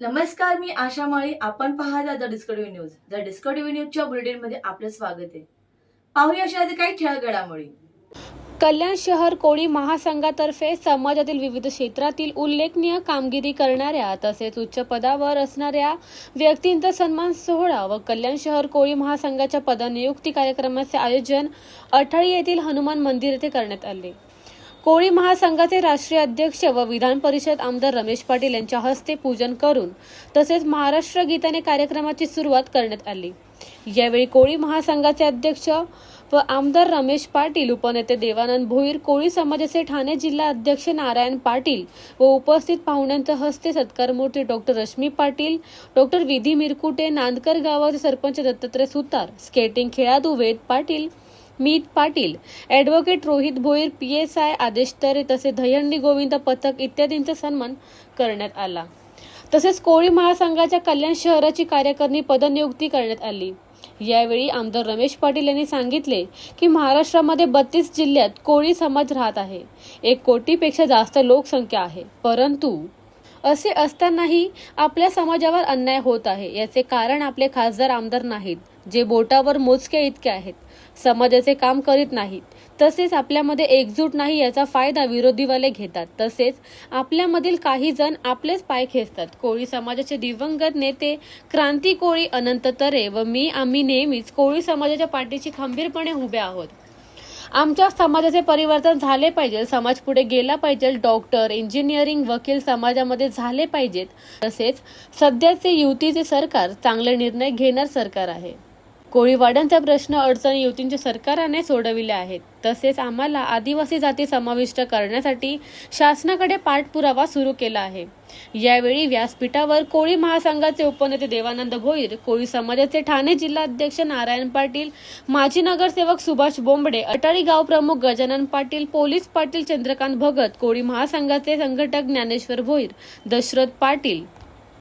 नमस्कार मी आशा माळी. आपण पाहता the Discovery news. The Discovery न्यूजच्या बुलेटिनमध्ये आपलं स्वागत आहे. पाहूया अशा काही ठळक घडामोडी कल्याण शहर कोळी महासंघातर्फे समाजातील विविध क्षेत्रातील उल्लेखनीय कामगिरी करणाऱ्या तसेच उच्च पदावर असणाऱ्या व्यक्तींचा सन्मान सोहळा व कल्याण शहर कोळी महासंघाच्या पदनियुक्ती कार्यक्रमाचे आयोजन अठाळी येथील हनुमान मंदिर येथे करण्यात आले. कोळी महासंघाचे राष्ट्रीय अध्यक्ष व विधान परिषद आमदार रमेश पाटील यांच्या हस्ते पूजन करून तसेच महाराष्ट्र गीताने कार्यक्रमाची सुरुवात करण्यात आली. यावेळी कोळी महासंघाचे अध्यक्ष व आमदार रमेश पाटील उपनेते देवानंद भोईर कोळी समाजाचे ठाणे जिल्हा अध्यक्ष नारायण पाटील व उपस्थित पाहुण्यांच्या हस्ते सत्कारमूर्ती डॉक्टर रश्मी पाटील डॉक्टर विधी मिरकुटे नांदकर गावाचे सरपंच दत्तात्रय सुतार स्केटिंग खेळाडू Ved Patil Meet Patil advocate Rohit Bhoir P S I Adesh Tare तसे दहीहंडी गोविंद पथक इत्यादींचा सन्मान करण्यात आला. तसेच कोळी महासंघाच्या कल्याण शहराची कार्यकारिणी पदनियुक्ती करण्यात आली. यावेळी आमदार रमेश पाटील यांनी सांगितले की महाराष्ट्रामध्ये बत्तीस जिल्ह्यात कोळी समाज राहत आहे. एक कोटीपेक्षा जास्त लोकसंख्या आहे. परंतु असे असतानाही आपल्या समाजावर अन्याय होत आहे. याचे कारण आपले खासदार आमदार नाहीत जे बोटावर मोजके इतके आहेत. समाजाचे काम करीत नाहीत. तसेच आपल्यामध्ये एकजूट नाही याचा फायदा विरोधीवाले घेतात. तसेच आपल्यामधील काही जण आपलेच पाय खेचतात. कोळी समाजाचे दिवंगत नेते क्रांती कोळी अनंत तरे व मी आम्ही नेहमीच कोळी समाजाच्या पाठीशी खंबीरपणे उभे आहोत. आमच्या समाजाचे परिवर्तन झाले पाहिजे. समाज पुढे गेला पाहिजे. डॉक्टर इंजिनिअरिंग वकील समाजामध्ये झाले पाहिजेत. तसेच सध्याचे युतीचे सरकार चांगले निर्णय घेणार सरकार आहे. कोळीवाड्यांचा प्रश्न अडचणी युतींच्या सरकाराने सोडविले आहेत. तसेच आम्हाला आदिवासी जाती समाविष्ट करण्यासाठी शासनाकडे पाठपुरावा सुरू केला आहे. यावेळी व्यासपीठावर कोळी महासंघाचे उपनेते देवानंद भोईर कोळी समाजाचे ठाणे जिल्हा अध्यक्ष नारायण पाटील माजी नगरसेवक सुभाष बोंबडे अटाळी गाव प्रमुख गजानन पाटील पोलीस पाटील चंद्रकांत भगत कोळी महासंघाचे संघटक ज्ञानेश्वर भोईर दशरथ पाटील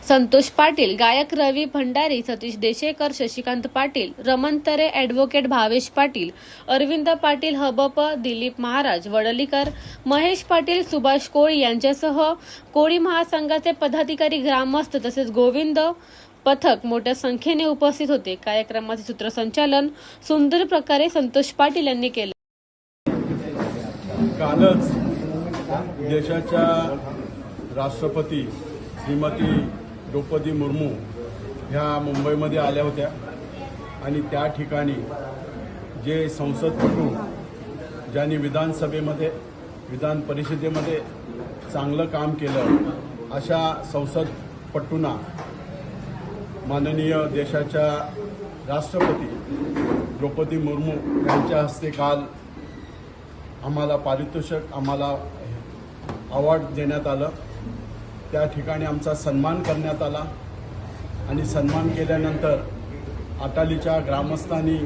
संतोष पाटील गायक रवी भंडारी सतीश देशेकर शशिकांत पाटील रमण तरे ॲडव्होकेट भावेश पाटील अरविंद पाटील हबप दिलीप महाराज वडलीकर महेश पाटील सुभाष कोळी यांच्यासह कोळी महासंघाचे पदाधिकारी ग्रामस्थ तसेच गोविंद पथक मोठ्या संख्येने उपस्थित होते. कार्यक्रमाचे सूत्रसंचालन सुंदर प्रकारे संतोष पाटील यांनी केले. कालच देशाच्या राष्ट्रपती श्रीमती द्रौपदी मुर्मू ह्या मुंबईमध्ये आल्या होत्या. आणि त्या ठिकाणी जे संसदपटू ज्यांनी विधानसभेमध्ये विधान परिषदेमध्ये चांगलं काम केलं अशा संसदपटूंना माननीय देशाच्या राष्ट्रपती द्रौपदी मुर्मू यांच्या हस्ते काल आम्हाला पारितोषिक आम्हाला अवॉर्ड देण्यात आलं. त्या ठिकाणी आमचा सन्मान करण्यात आला. आणि सन्मान केल्यानंतर अटालीच्या ग्रामस्थांनी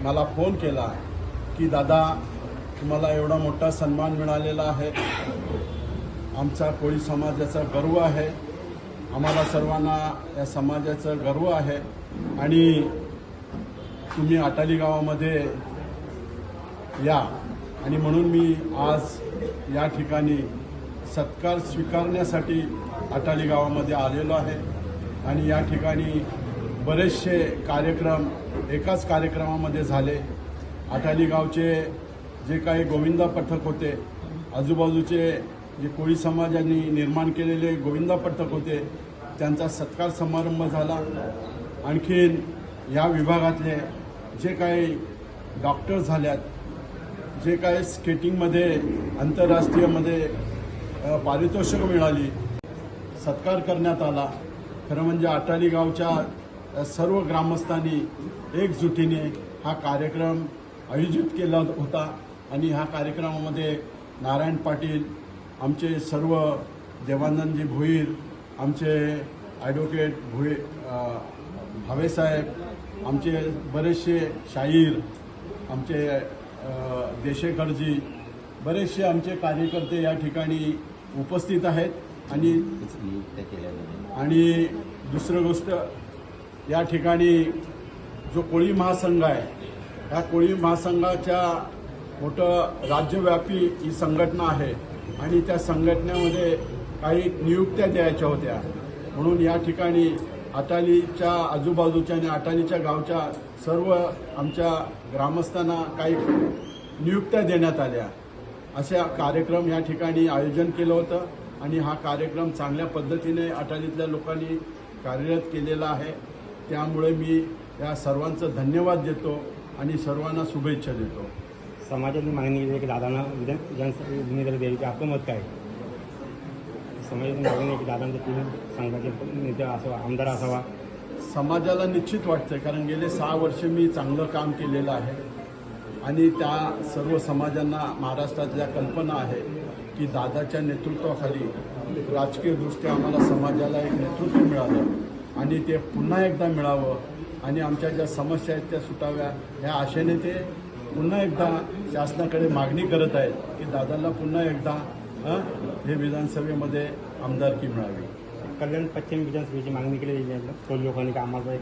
मला फोन केला की दादा तुम्हाला एवढा मोठा सन्मान मिळालेला आहे. आमचा कोळी समाजाचा गर्व आहे. आम्हाला सर्वांना या समाजाचं गर्व आहे. आणि तुम्ही अटाली गावामध्ये या. आणि म्हणून मी आज या ठिकाणी सत्कार स्वीकारण्यासाठी अटाली गावामध्ये आलेलो आहे. आणि या ठिकाणी बरेचसे कार्यक्रम एकाच कार्यक्रमामध्ये झाले. अटाली गावचे जे काही गोविंदा पथक होते आजूबाजूचे जे कोळी समाजाने निर्माण केलेले गोविंदा पथक होते त्यांचा सत्कार समारंभ झाला. आणखीन या विभागातले जे काही डॉक्टर झाल्यात जे काही स्केटिंगमध्ये आंतरराष्ट्रीयमध्ये पारितोषिक मिळाली. सत्कार करण्यात आला. खरं म्हणजे अटाली गावच्या सर्व ग्रामस्थांनी एकजुटीने हा कार्यक्रम आयोजित केला होता आणि ह्या कार्यक्रमामध्ये नारायण पाटील आमचे सर्व देवानंदजी भोईर आमचे ॲडव्होकेट भोईर भावेसाहेब आमचे बरेचसे शाहीर आमचे देशेकरजी बरेचसे आमचे कार्यकर्ते या ठिकाणी उपस्थित आहेत आणि आणि दुसरं गोष्ट या ठिकाणी जो कोळी महासंघ आहे या कोळी महासंघाच्या मोठं राज्यव्यापी ही संघटना आहे आणि त्या संघटनेमध्ये काही नियुक्त्या द्यायच्या होत्या. म्हणून या ठिकाणी अटालीच्या आजूबाजूच्या आणि अटालीच्या गावच्या सर्व आमच्या ग्रामस्थांना काही नियुक्त्या देण्यात आल्या. अशा कार्यक्रम या ठिकाणी आयोजन केलं होतं आणि हा कार्यक्रम चांगल्या पद्धतीने अटालीतल्या लोकांनी कार्यरत केलेला आहे. त्यामुळे मी या सर्वांचं धन्यवाद देतो आणि सर्वांना शुभेच्छा देतो. समाजाची मागणी केली की दादांना विधान विधानसभा द्यावी ते आपलं मत काय? समाजाची मागणी की दादांचा तीन संघाचे नेता असावा आमदार असावा. समाजाला निश्चित वाटतं कारण गेले सहा वर्ष मी चांगलं काम केलेलं आहे. आणि त्या सर्व समाजांना महाराष्ट्रातल्या कल्पना आहे की दादाच्या नेतृत्वाखाली राजकीयदृष्ट्या आम्हाला समाजाला एक नेतृत्व मिळालं आणि ते पुन्हा एकदा मिळावं आणि आमच्या ज्या समस्या आहेत त्या सुटाव्या ह्या आशेने ते पुन्हा एकदा शासनाकडे मागणी करत आहेत की दादाला पुन्हा एकदा हं, विधानसभेमध्ये आमदारकी मिळावी कल्याण पश्चिम विधानसभेची मागणी केली लोकांनी आम्हाला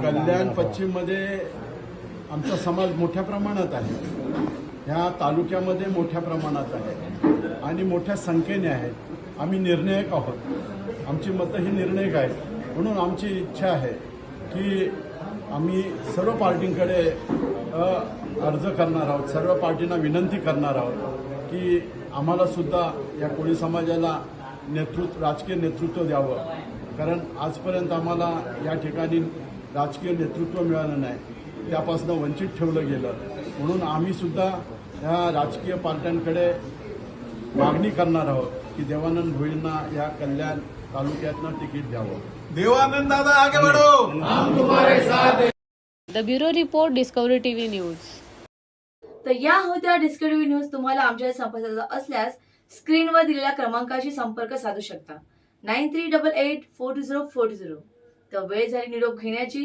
कल्याण. पश्चिममध्ये आमचा समाज मोठ्या प्रमाणात आहे. ह्या तालुक्यामध्ये मोठ्या प्रमाणात आहे. आणि मोठ्या संख्येने आहेत आम्ही निर्णायक आहोत. आमची मतं ही निर्णायक आहेत. म्हणून आमची इच्छा आहे की आम्ही सर्व पार्टींकडे अर्ज करणार आहोत. सर्व पार्टींना विनंती करणार आहोत की आम्हाला सुद्धा या कोळी समाजाला नेतृत्व राजकीय नेतृत्व द्यावं. कारण आजपर्यंत आम्हाला या ठिकाणी राजकीय नेतृत्व मिळालं नाही. त्यापासून वंचित ठेवलं गेलं. म्हणून आम्ही सुद्धा या राजकीय पार्ट्यांकडे मागणी करणार आहोत की देवानंद भोईंना या कल्याण तालुक्यातनं तिकीट द्यावं. देवानंद दादा आगे बढ़ो. The bureau report Discovery TV news. तर या होत्या डिस्कवरी न्यूज. तुम्हाला आमच्या संपर्काचा असल्यास स्क्रीनवर दिलेल्या क्रमांकाशी संपर्क साधू शकता. Nine three double eight four two zero four two zero. तर वेळ झाली निरोप घेण्याची.